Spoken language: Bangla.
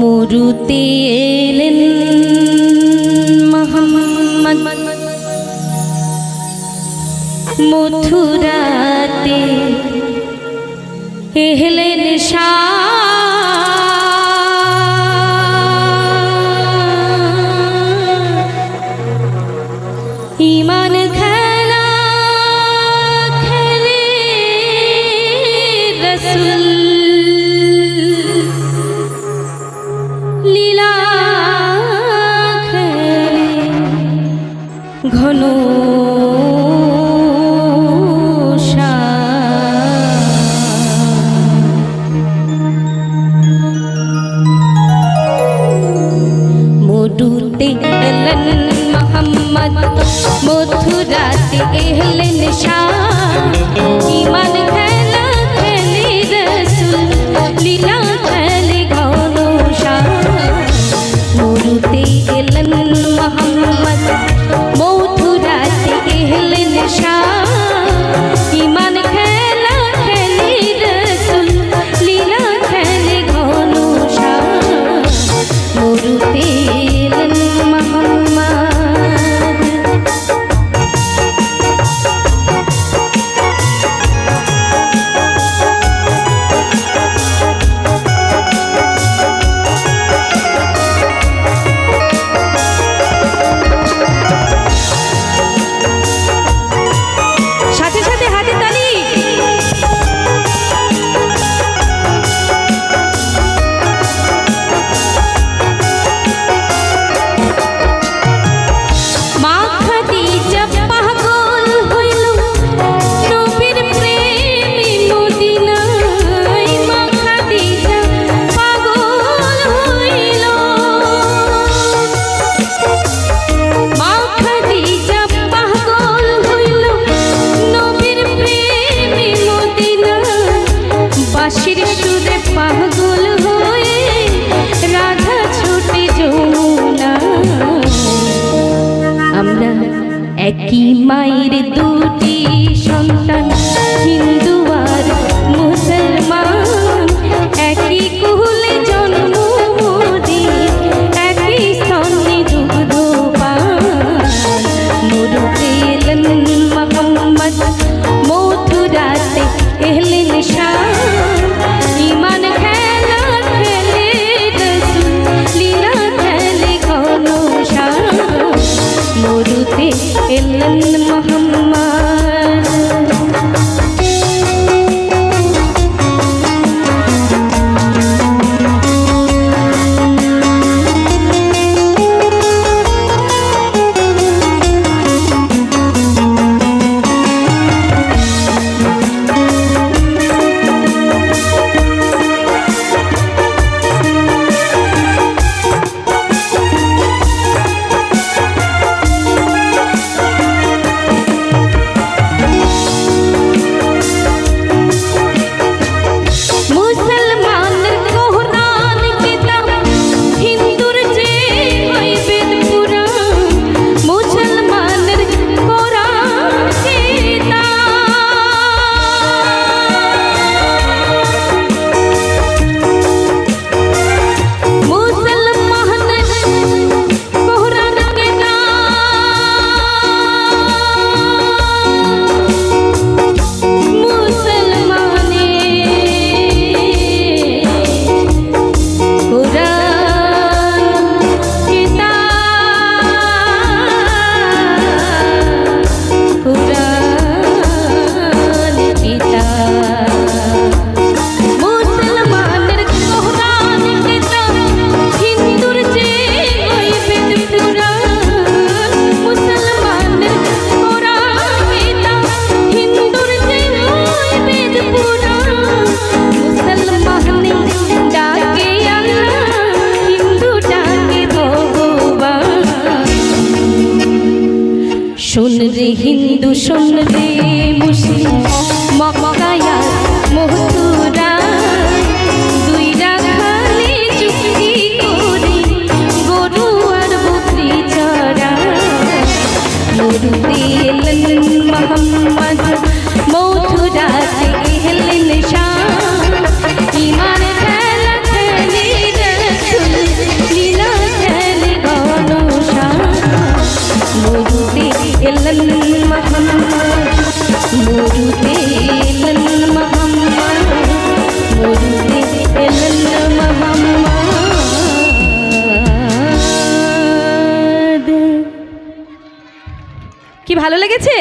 মরুতে এলেন মোহাম্মদ মথুরাতে এলেন শাহ মধুতে এলেন মোহাম্মদ মথুরাতে এলেন শাহ ইমান খেলা খেলি রসুল লীলা খেলি ঘন শাহ মরুতে এলেন মোহাম্মদ মথুরাতে এলেন শাহ ইমান একই মায়ের দুটি হুতে এলেন মোহাম্মদ শোন রে হিন্দু শোন রে মুসলিম মকায়া মোহত কি ভালো লেগেছে?